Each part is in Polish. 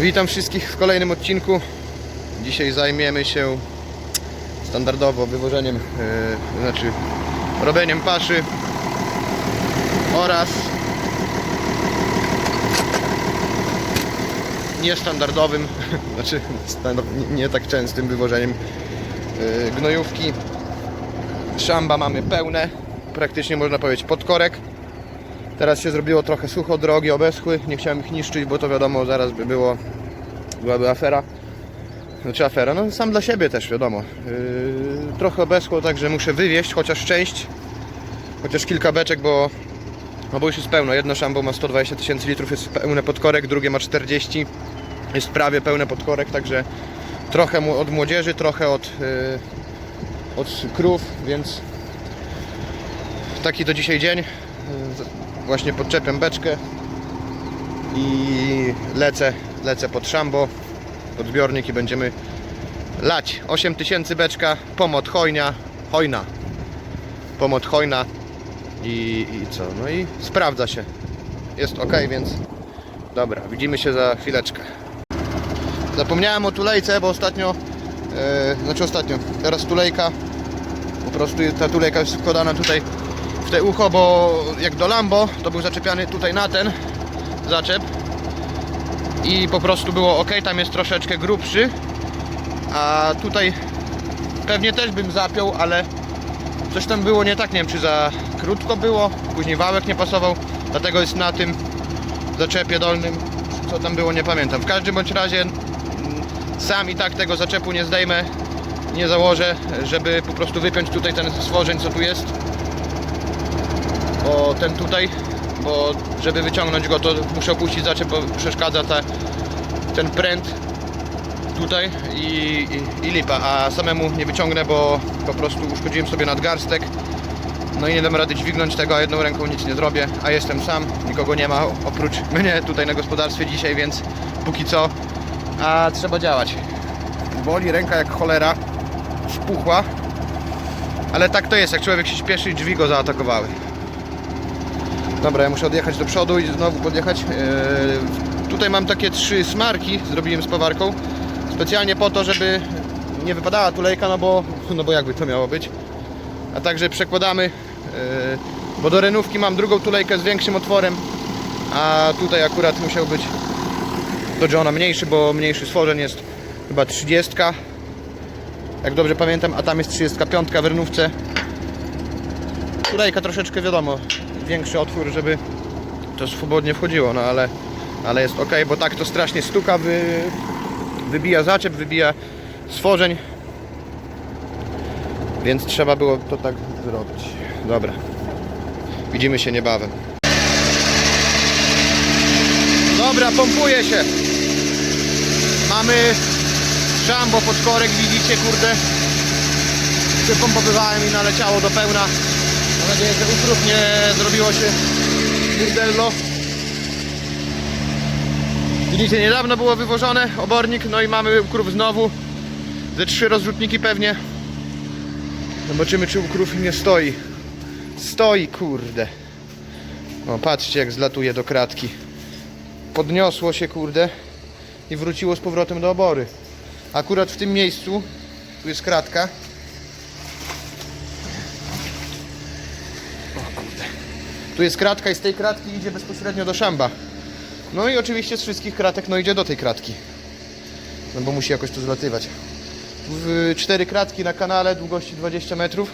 Witam wszystkich w kolejnym odcinku. Dzisiaj zajmiemy się standardowo wywożeniem, yy, znaczy robieniem paszy oraz niestandardowym, znaczy standard, nie, tak częstym wywożeniem yy, gnojówki. Szamba mamy pełne, praktycznie można powiedzieć podkorek. Teraz się zrobiło trochę sucho, drogi obeschły. Nie chciałem ich niszczyć, bo to wiadomo, zaraz by było, byłaby afera. Znaczy afera, no sam dla siebie też wiadomo. Yy, trochę obeschło, także muszę wywieźć chociaż część, chociaż kilka beczek, bo, no bo już jest pełno. Jedno szambo ma 120 tysięcy litrów, jest pełne podkorek, drugie ma 40, jest prawie pełne podkorek, także trochę od młodzieży, trochę od, yy, od krów, więc taki to dzisiaj dzień. Yy, Właśnie podczepiam beczkę i lecę, lecę pod szambo, pod zbiornik i będziemy lać. 8000 beczka, pomot hojnia, hojna. Pomot hojna i, i co? No i sprawdza się. Jest ok, więc dobra, widzimy się za chwileczkę. Zapomniałem o tulejce, bo ostatnio, e, znaczy ostatnio, teraz tulejka, po prostu ta tulejka jest wkładana tutaj w te ucho, bo jak do Lambo, to był zaczepiany tutaj na ten zaczep. I po prostu było ok, tam jest troszeczkę grubszy, a tutaj pewnie też bym zapiął, ale coś tam było nie tak, nie wiem czy za krótko było, później wałek nie pasował, dlatego jest na tym zaczepie dolnym, co tam było nie pamiętam. W każdym bądź razie mm, sam i tak tego zaczepu nie zdejmę, nie założę, żeby po prostu wypiąć tutaj ten stworzeń co tu jest bo ten tutaj, bo żeby wyciągnąć go to muszę opuścić zaczep, bo przeszkadza ta, ten pręt tutaj i, i, i lipa, a samemu nie wyciągnę, bo po prostu uszkodziłem sobie nadgarstek no i nie dam rady dźwignąć tego, a jedną ręką nic nie zrobię, a jestem sam, nikogo nie ma oprócz mnie tutaj na gospodarstwie dzisiaj, więc póki co, a trzeba działać. Boli ręka jak cholera, spuchła, ale tak to jest, jak człowiek się śpieszy drzwi go zaatakowały. Dobra, ja muszę odjechać do przodu i znowu podjechać. Eee, tutaj mam takie trzy smarki, zrobiłem z pawarką. Specjalnie po to, żeby nie wypadała tulejka, no bo, no bo jakby to miało być. A także przekładamy, eee, bo do renówki mam drugą tulejkę z większym otworem, a tutaj akurat musiał być do Johna mniejszy, bo mniejszy stworzeń jest chyba 30. Jak dobrze pamiętam, a tam jest 35 w renówce. Tulejka troszeczkę wiadomo, większy otwór, żeby to swobodnie wchodziło, no ale, ale jest ok, bo tak to strasznie stuka, wy, wybija zaczep, wybija stworzeń, więc trzeba było to tak zrobić. Dobra, widzimy się niebawem. Dobra, pompuje się. Mamy szambo pod korek, widzicie, kurde. Przypompowywałem i naleciało do pełna. Mam nadzieję, że ukrów nie zrobiło się burdello. Widzicie, niedawno było wywożone obornik, no i mamy ukrów znowu. Ze trzy rozrzutniki pewnie. Zobaczymy, czy ukrów nie stoi. Stoi, kurde. O, patrzcie, jak zlatuje do kratki. Podniosło się, kurde, i wróciło z powrotem do obory. Akurat w tym miejscu, tu jest kratka, Tu jest kratka i z tej kratki idzie bezpośrednio do szamba. No i oczywiście z wszystkich kratek no idzie do tej kratki. No bo musi jakoś tu zlatywać. W cztery kratki na kanale długości 20 metrów.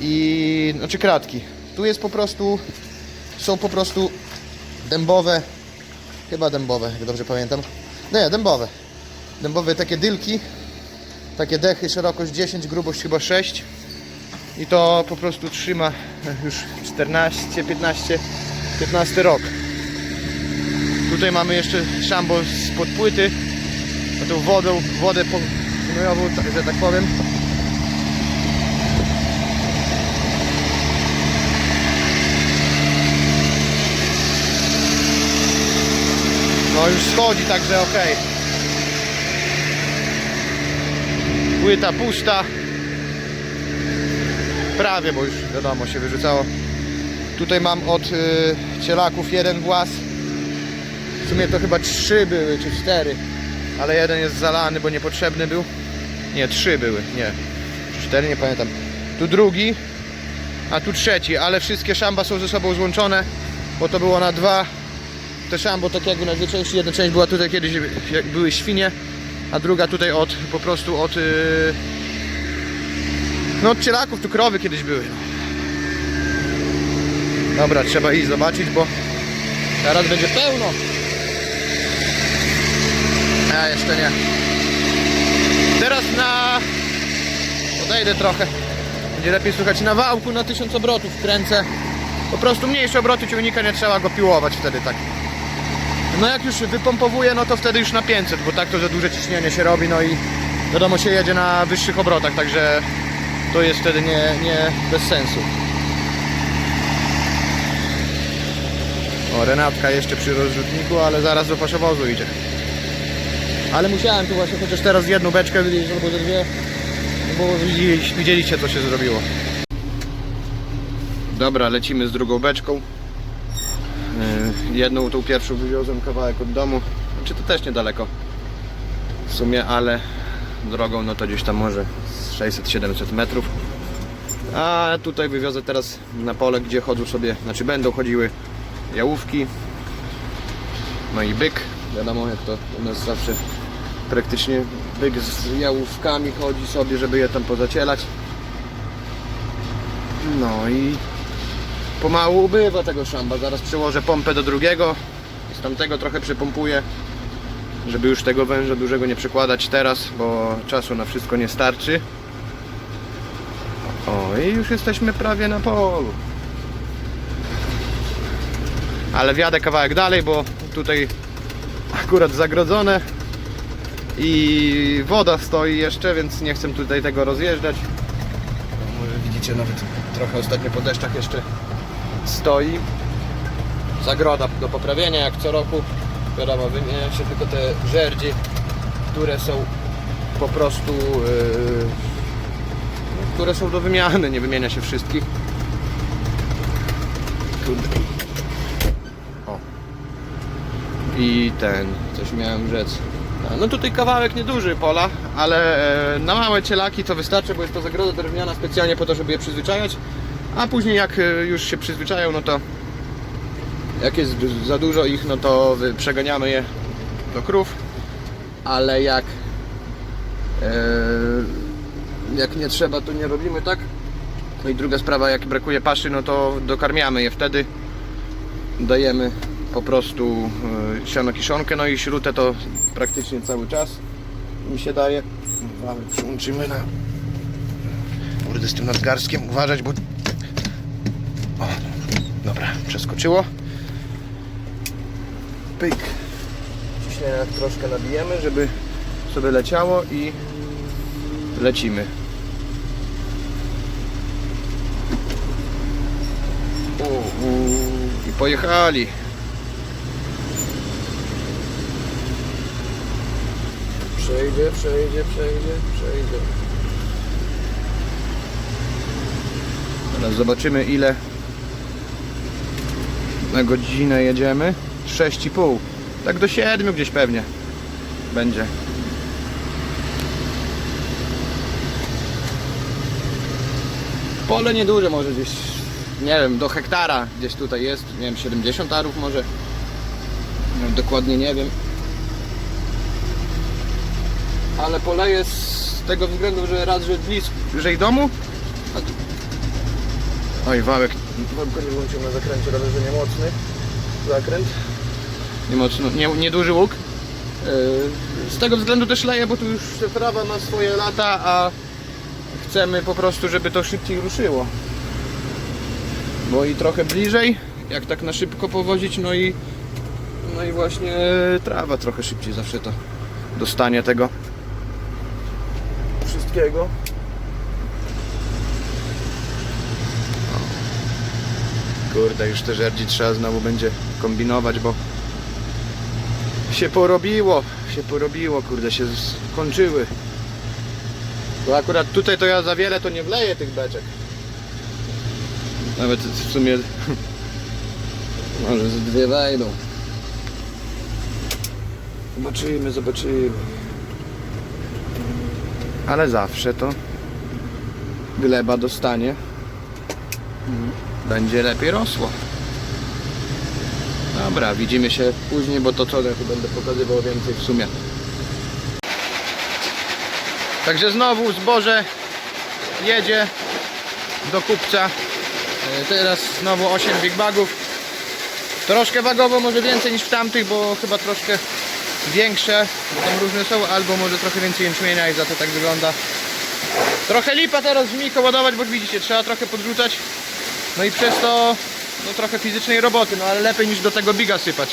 I znaczy kratki. Tu jest po prostu są po prostu dębowe chyba dębowe, jak dobrze pamiętam. Nie, dębowe. Dębowe takie dylki. Takie dechy, szerokość 10, grubość chyba 6 i to po prostu trzyma już 14, 15, 15 rok. Tutaj mamy jeszcze szambo spod płyty, na tą wodą, wodę po- gnojową, tak- że tak powiem. No już schodzi, także ok. Płyta pusta. Prawie, bo już wiadomo się wyrzucało. Tutaj mam od y, cielaków jeden włas W sumie to chyba trzy były, czy cztery. Ale jeden jest zalany, bo niepotrzebny był. Nie, trzy były, nie. Cztery, nie pamiętam. Tu drugi, a tu trzeci, ale wszystkie szamba są ze sobą złączone, bo to było na dwa. Te szambo tak jakby na dwie części. Jedna część była tutaj kiedyś, jak były świnie, a druga tutaj od, po prostu od... Yy... No od cielaków, tu krowy kiedyś były. Dobra, trzeba iść zobaczyć, bo teraz będzie pełno. A jeszcze nie. Teraz na... Odejdę trochę. Będzie lepiej słychać na wałku na 1000 obrotów kręcę. Po prostu mniejsze obroty ciągnika nie trzeba go piłować wtedy tak. No jak już wypompowuję, no to wtedy już na 500, bo tak to za duże ciśnienie się robi, no i wiadomo się jedzie na wyższych obrotach, także to jest wtedy nie, nie bez sensu. O, Renatka jeszcze przy rozrzutniku, ale zaraz do paszowozu idzie. Ale musiałem tu właśnie chociaż teraz jedną beczkę wyliczyć albo ze dwie, bo widzieliście co się zrobiło. Dobra, lecimy z drugą beczką. Yy, Jedną, tą pierwszą wywiozłem kawałek od domu. Czy to też niedaleko w sumie, ale drogą no to gdzieś tam może z 600-700 metrów. A tutaj wywiozę teraz na pole, gdzie chodzą sobie, znaczy będą chodziły jałówki. No i byk. Wiadomo jak to u nas zawsze praktycznie byk z jałówkami chodzi sobie, żeby je tam pozacielać. No i pomału ubywa tego szamba. Zaraz przełożę pompę do drugiego. Z tamtego trochę przypompuję, żeby już tego węża dużego nie przekładać teraz, bo czasu na wszystko nie starczy. O, i już jesteśmy prawie na polu. Ale wjadę kawałek dalej, bo tutaj akurat zagrodzone i woda stoi jeszcze, więc nie chcę tutaj tego rozjeżdżać. Może widzicie nawet trochę ostatnio po deszczach jeszcze stoi. Zagroda do poprawienia jak co roku. Wiadomo, wymienia się tylko te żerdzi, które są po prostu yy, no, które są do wymiany, nie wymienia się wszystkich. Kurde. O. I ten, coś miałem rzec. No tutaj kawałek nieduży pola, ale e, na małe cielaki to wystarczy, bo jest to zagroda drewniana specjalnie po to, żeby je przyzwyczajać. A później jak e, już się przyzwyczają, no to jak jest za dużo ich, no to przeganiamy je do krów. Ale jak e, jak nie trzeba, to nie robimy tak. No i druga sprawa, jak brakuje paszy, no to dokarmiamy je wtedy. Dajemy po prostu e, siano kiszonkę, no i śrutę to praktycznie cały czas mi się daje. Przyłączymy na... Kurde, z tym nadgarskiem uważać, bo... O, dobra, przeskoczyło. Pyk. Ciśnienia troszkę nabijemy, żeby sobie leciało i lecimy. U, u, I pojechali. Przejdzie, przejdzie, przejdzie, przejdzie. Teraz zobaczymy ile na godzinę jedziemy. 6,5. Tak do 7 gdzieś pewnie będzie. Pole nieduże, może gdzieś, nie wiem, do hektara gdzieś tutaj jest, nie wiem, 70 arów może. No, dokładnie nie wiem. Ale poleję z tego względu, że raz, że bliżej domu. A. Oj, wałek, wałek nie włączył na zakręcie, ale że nie mocny zakręt. Nie mocno, nie, nieduży łuk. Yy, Z tego względu też leję, bo tu już trawa ma swoje lata, a chcemy po prostu, żeby to szybciej ruszyło. Bo i trochę bliżej, jak tak na szybko powozić, no i no i właśnie trawa trochę szybciej zawsze to dostanie tego wszystkiego. Kurde, już te żerdzi trzeba znowu będzie kombinować, bo się porobiło, się porobiło, kurde, się skończyły. Bo akurat tutaj to ja za wiele to nie wleję tych beczek. Nawet w sumie może z dwie wejdą. Zobaczymy, zobaczymy. Ale zawsze to gleba dostanie. Będzie lepiej rosło. Dobra, widzimy się później, bo to co ja tu będę pokazywał więcej w sumie. Także znowu zboże jedzie do kupca. E, Teraz znowu 8 big bagów. Troszkę wagowo, może więcej niż w tamtych, bo chyba troszkę większe, bo tam różne są, albo może trochę więcej jęczmienia i za to tak wygląda. Trochę lipa teraz w Miko ładować, bo widzicie, trzeba trochę podrzucać. No i przez to no, trochę fizycznej roboty, no ale lepiej niż do tego biga sypać.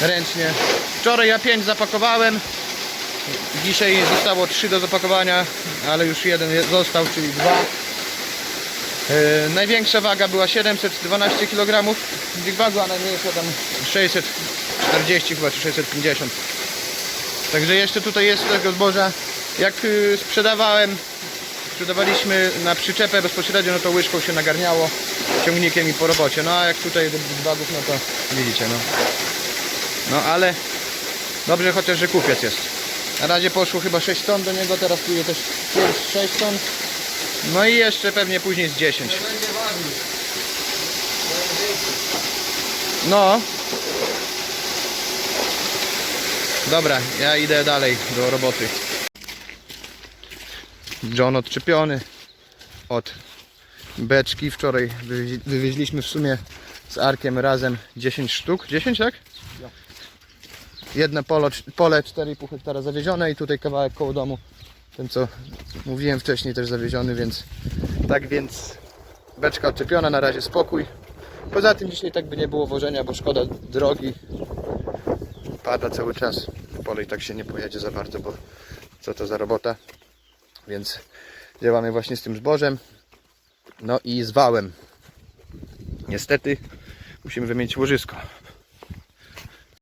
Ręcznie. Wczoraj ja 5 zapakowałem. Dzisiaj zostało 3 do zapakowania, ale już jeden je- został, czyli dwa. Yy, największa waga była 712 kg Big Bagu, a najmniejsza tam 640 chyba, czy 650. Także jeszcze tutaj jest tego zboża. Jak yy, sprzedawałem, sprzedawaliśmy na przyczepę bezpośrednio, no to łyżką się nagarniało ciągnikiem i po robocie. No a jak tutaj do Bagów, no to widzicie, no. No ale dobrze chociaż, że kupiec jest. Na razie poszło chyba 6 ton do niego, teraz tu jest też 6 ton. No i jeszcze pewnie później z 10. No. Dobra, ja idę dalej do roboty. John odczepiony od beczki. Wczoraj wywieźli- wywieźliśmy w sumie z Arkiem razem 10 sztuk. 10 tak? Jedno polo, pole 4,5 hektara zawiezione i tutaj kawałek koło domu. Ten co mówiłem wcześniej też zawieziony, więc tak więc beczka odczepiona, na razie spokój. Poza tym dzisiaj tak by nie było wożenia, bo szkoda drogi. Pada cały czas. Pole i tak się nie pojedzie za bardzo, bo co to za robota. Więc działamy właśnie z tym zbożem. No i z wałem. Niestety musimy wymienić łożysko.